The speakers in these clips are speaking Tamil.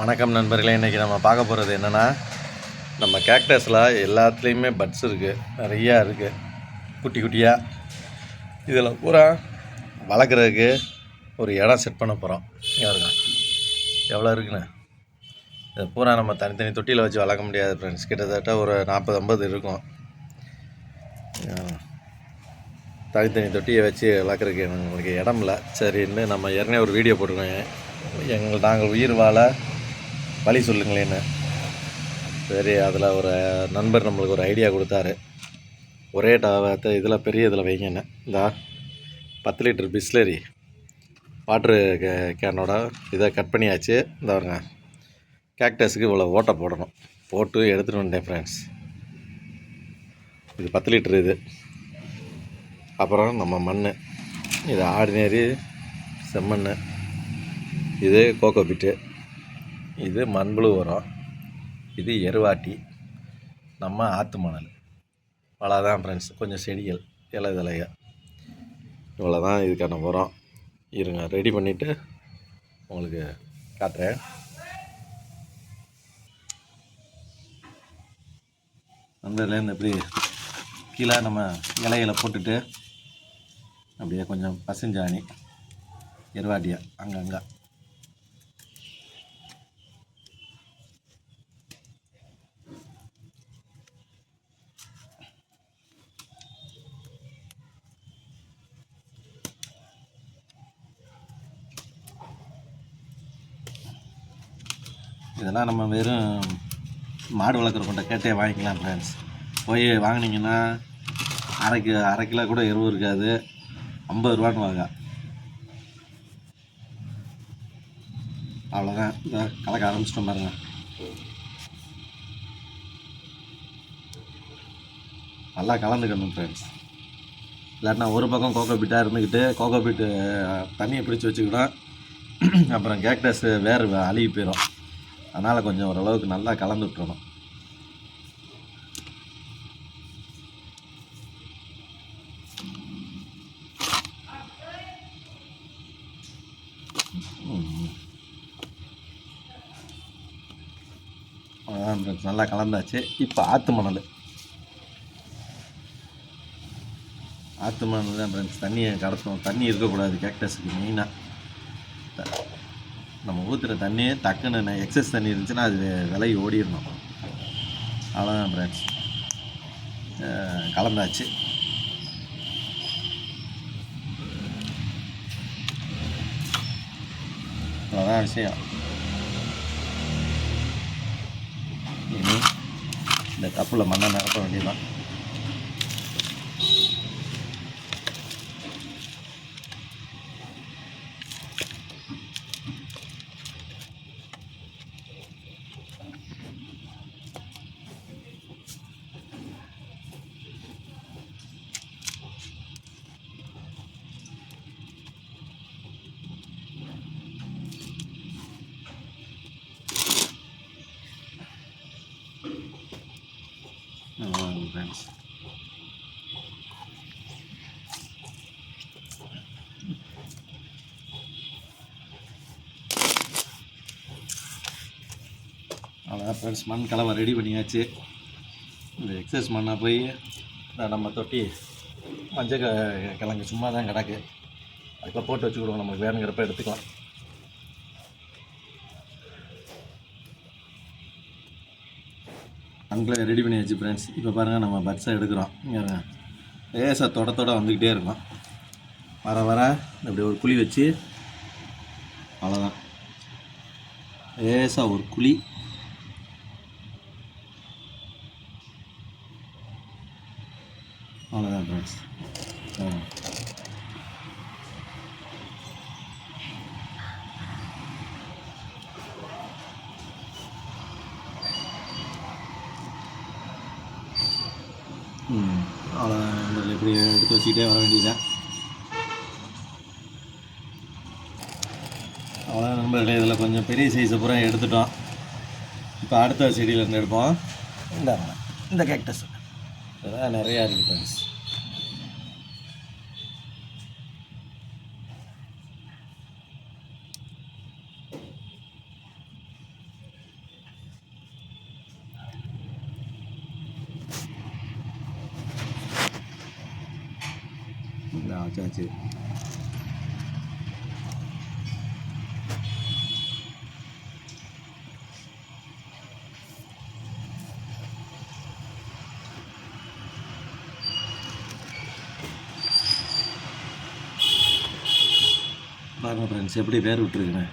வணக்கம் நண்பர்களே இன்றைக்கி நம்ம பார்க்க போகிறது என்னென்னா நம்ம கேக்டஸில் எல்லாத்துலேயுமே பட்ஸ் இருக்குது நிறையா இருக்குது குட்டி குட்டியாக இதில் பூரா வளர்க்குறதுக்கு ஒரு இடம் செட் பண்ண போகிறோம் யாருங்க எவ்வளோ இருக்குண்ணே இதை பூரா நம்ம தனித்தனி தொட்டியில் வச்சு வளர்க்க முடியாது ஃப்ரெண்ட்ஸ் கிட்டத்தட்ட ஒரு நாற்பது ஐம்பது இருக்கும். தனித்தனி தொட்டியை வச்சு வளர்க்குறதுக்கு எங்களுக்கு இடம் இல்லை. சரின்னு நம்ம ஏற்கனவே ஒரு வீடியோ போட்டிருக்கோம். எங்கள் நாங்கள் உயிர் வாழ வழி சொல்லுங்களேன்னு. சரி அதில் ஒரு நண்பர் நம்மளுக்கு ஒரு ஐடியா கொடுத்தாரு. ஒரே டாவத்தை இதில் பெரிய இதில் வைங்கன்னு. இந்த பத்து லிட்டர் பிஸ்லரி. வாட்ரு கே கேனோட இதை கட் பண்ணியாச்சு. இந்த வருங்க கேக்டஸுக்கு இவ்வளோ ஓட்டை போடணும். போட்டு எடுத்துகிட்டு வந்தேன் ஃப்ரெண்ட்ஸ் இது பத்து லிட்டர் இது. அப்புறம் நம்ம மண் இது ஆர்டினரி செம்மண் இது கோகோ பிட்டு இது மண்புழு உரம். இது எருவாட்டி. நம்ம ஆற்று மணல். அவ்வளோதான் ஃப்ரெண்ட்ஸ் கொஞ்சம் செடிகள் இலை இலைய இவ்வளோ தான் இதுக்கான உரம். இருங்க ரெடி பண்ணிவிட்டு உங்களுக்கு காட்டுறேன். வந்ததுலேருந்து எப்படி கீழே நம்ம இலையில போட்டுட்டு அப்படியே கொஞ்சம் பசுஞ்சாணி எருவாட்டியா அங்கங்கே இதெல்லாம் நம்ம வெறும் மாடு வளர்க்குற கொண்ட கேட்டே வாங்கிக்கலாம் ஃப்ரெண்ட்ஸ் போய் வாங்கினீங்கன்னா அரைக்கு அரை கிலோ கூட எருவு இருக்காது. ஐம்பது ரூபான்னு வாங்க. அவ்வளோதான் இந்த கலக்க ஆரம்பிச்சிட்டோம் பாருங்க. நல்லா கலந்துக்கணும் ஃப்ரெண்ட்ஸ் இல்லாட்டினா ஒரு பக்கம் கோகோ பீட்டாக இருந்துக்கிட்டு கோகோ பீட்டு தண்ணியை பிடிச்சி வச்சுக்கிடும் அப்புறம் கேக்டஸ் வேறு அழுகி போயிடும் அதனால் கொஞ்சம் ஓரளவுக்கு நல்லா கலந்து விட்டுறணும். நல்லா கலந்தாச்சு. இப்போ ஆற்று மணல். ஆற்று மணல் தான் ஃப்ரெண்ட்ஸ் தண்ணியை கடத்தணும். தண்ணி இருக்கக்கூடாது கேக்டஸுக்கு மெயினாக நம்ம ஊற்றுற தண்ணியே டக்குன்னு எக்ஸஸ் தண்ணி இருந்துச்சுன்னா அது விலை ஓடிடணும். அவ்வளோதான் ஃப்ரெண்ட்ஸ் கலந்தாச்சு. அவ்வளோதான் விஷயம். இனி இந்த கப்பில் மண்ணை நிரப்ப வேண்டியதான் ஃப்ரெண்ட்ஸ் அவ்வளோதான் ஃப்ரெண்ட்ஸ் மண் கலவை ரெடி பண்ணியாச்சு. இந்த எக்ஸஸ் மண்ணாக போய் நம்ம தொட்டி மஞ்சள் க- கிழங்கு சும்மா தான் கிடக்கு. அதுக்குள்ள போட்டு வச்சுக்கிடுவோம். நமக்கு வேணுங்கிறப்ப எடுத்துக்கலாம். அங்கே ரெடி பண்ணியாச்சு ஃப்ரெண்ட்ஸ் இப்போ பாருங்கள் நம்ம பட்ஸை எடுக்கிறோம். இங்கே லேசாக தொட தொட வந்துக்கிட்டே இருக்கும். வர வர இப்படி ஒரு குழி வச்சு அவ்வளோதான் லேசாக ஒரு குழி அவ்வளோதான் ஃப்ரெண்ட்ஸ் இதில் இப்படி எடுத்து வச்சுக்கிட்டே வர வேண்டியதுதான். அவ்வளோதான் நண்பர்களே இதில் கொஞ்சம் பெரிய சைஸை பூரா எடுத்துட்டோம். இப்போ அடுத்த செடியிலேருந்து எடுப்போம். இந்த இந்த கேக்டஸ் இதெல்லாம் நிறையா இருக்குது ஃப்ரெண்ட்ஸ் இந்த வச்சாச்சு பாருங்க ஃப்ரெண்ட்ஸ் எப்படி வேர் விட்டுருக்குண்ணே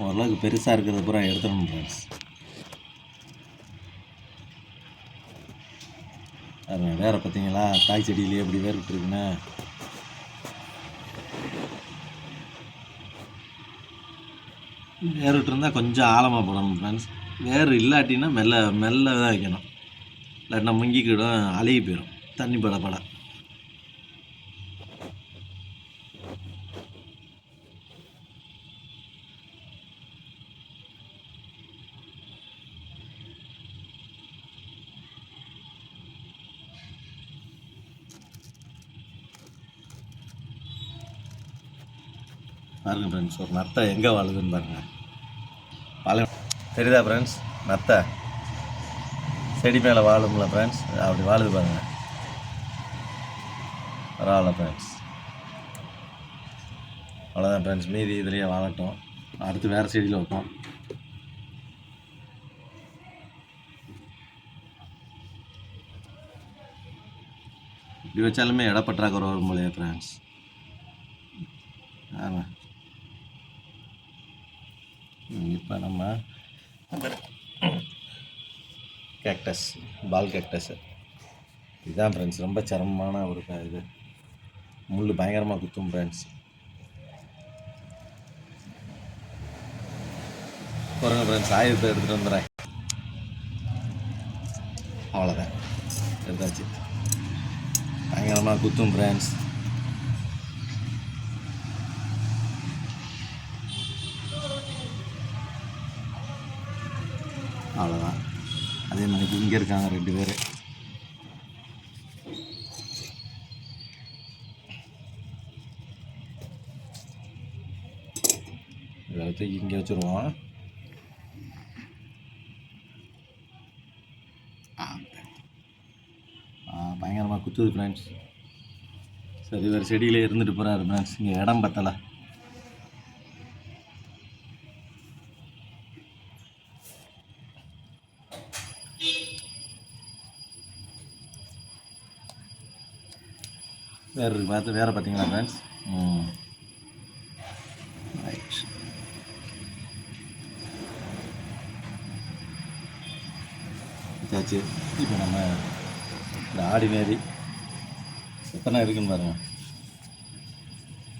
ஓரளவுக்கு பெருசாக இருக்கிறது பூரா எடுத்துடணும் ஃப்ரெண்ட்ஸ் அது பார்த்தீங்களா? காய் செடியிலேயே எப்படி வேர் விட்டுருக்குண்ணே வேர் விட்டுருந்தா கொஞ்சம் ஆழமாக போடணும் ஃப்ரெண்ட்ஸ் வேறு இல்லாட்டினா மெல்ல மெல்ல தான் வைக்கணும். இல்லாட்டினா முங்கிக்கிடும் அழுகி போயிடும் தண்ணி பட. பாருங்க ஃப்ரெண்ட்ஸ் ஒரு நத்தை எங்கே வாழுதுன்னு பாருங்கள் பாலம் தெரியுதா ஃப்ரெண்ட்ஸ் நத்தை. செடி மேலே வாழும்ல ஃப்ரெண்ட்ஸ் அப்படி வாழுது பாருங்க. பரவாயில்ல ஃப்ரெண்ட்ஸ் அவ்வளோதான் ஃப்ரெண்ட்ஸ் மீதி இதுலேயே வாழட்டும். அடுத்து வேறு செடியில் வைப்போம். இப்படி வச்சாலுமே இடப்பற்றாக்குறை வரும் போலையே ஃப்ரெண்ட்ஸ் ஆமாம் இப்போ நம்ம கேக்டஸ் பால் கேக்டஸ். இதுதான் ஃப்ரெண்ட்ஸ் ரொம்ப சிரமமான ஒரு இது. முள் பயங்கரமாக குத்தும் ஃப்ரெண்ட்ஸ் பாருங்கள் ஃப்ரெண்ட்ஸ் ஆயுதத்தை எடுத்துகிட்டு வந்துடுறேன். அவ்வளோதான் எடுத்தாச்சு. பயங்கரமாக குத்தும் ஃப்ரெண்ட்ஸ் அவ்வளோதான் அதே மாதிரி இங்கே இருக்காங்க ரெண்டு பேர். எல்லாத்தையும் இங்கே வச்சுருவோம். பயங்கரமாக குத்துது ஃப்ரெண்ட்ஸ் சரி வேறு செடியிலே இருந்துட்டு போகிறாரு ஃப்ரெண்ட்ஸ் இங்கே இடம் பத்தலை. வேறு இருக்குது பார்த்து வேறு பார்த்தீங்களா ஃப்ரெண்ட்ஸ் ம். ரைட் இப்போ நம்ம இந்த ஆர்டினரி எத்தனை இருக்குன்னு பாருங்க.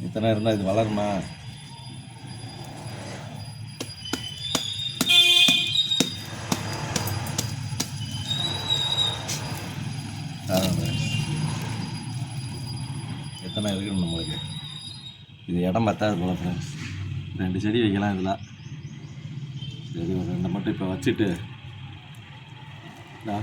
எத்தனை இருந்தால் இது வளருமா? அதான். இடத்தெல்லாம் இருக்கணும் நம்மளுக்கு. இது இடம் பத்தாது போல ஃப்ரெண்ட்ஸ் ரெண்டு செடி வைக்கலாம் இதில். சரி ஒரு ரெண்டை மட்டும் இப்போ வச்சுட்டு. இந்தா.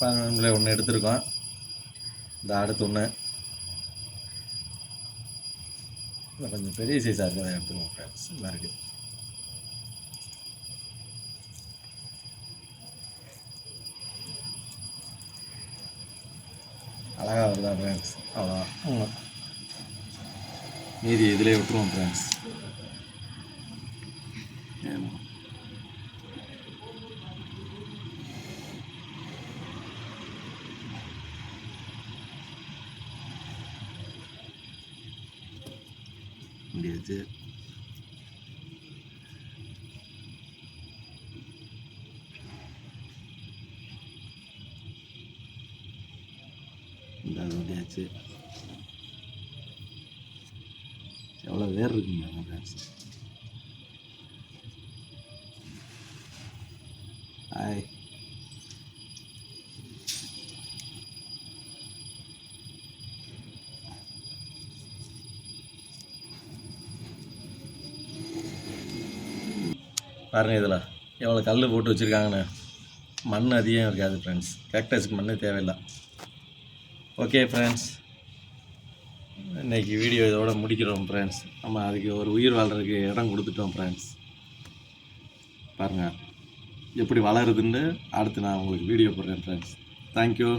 பதினொன்றில் ஒன்று எடுத்திருக்கோம். இந்த அடுத்து ஒன்று பெரிய சைஸாக இருக்கிறத எடுத்துருவோம் ஃப்ரெண்ட்ஸ் நல்லா இருக்குது அழகாக வருதா ஃப்ரெண்ட்ஸ் அவ்வளோதான் மீதி இதிலே விட்டுருவோம் ஃப்ரெண்ட்ஸ் முடியாச்சு இந்த முடியாச்சு எவ்வளோ வேர் இருக்குங்க ஃப்ரெண்ட்ஸ் ஹாய் பாருங்கள் இதில். எவ்வளோ கல் போட்டு வச்சுருக்காங்கண்ணே மண் அதிகம் இருக்காது ஃப்ரெண்ட்ஸ் கேக்டஸ்க்கு மண்ணே தேவையில்லை. ஓகே ஃப்ரெண்ட்ஸ் இன்னைக்கு வீடியோ இதோட முடிக்கிறோம் ஃப்ரெண்ட்ஸ் நம்ம அதுக்கு ஒரு உயிர் வாழ்கிறதுக்கு இடம் கொடுத்துட்டோம் ஃப்ரெண்ட்ஸ் பாருங்கள் எப்படி வளருதுன்னு அடுத்து நான் உங்களுக்கு வீடியோ போடுறேன் ஃப்ரெண்ட்ஸ் தேங்க்யூ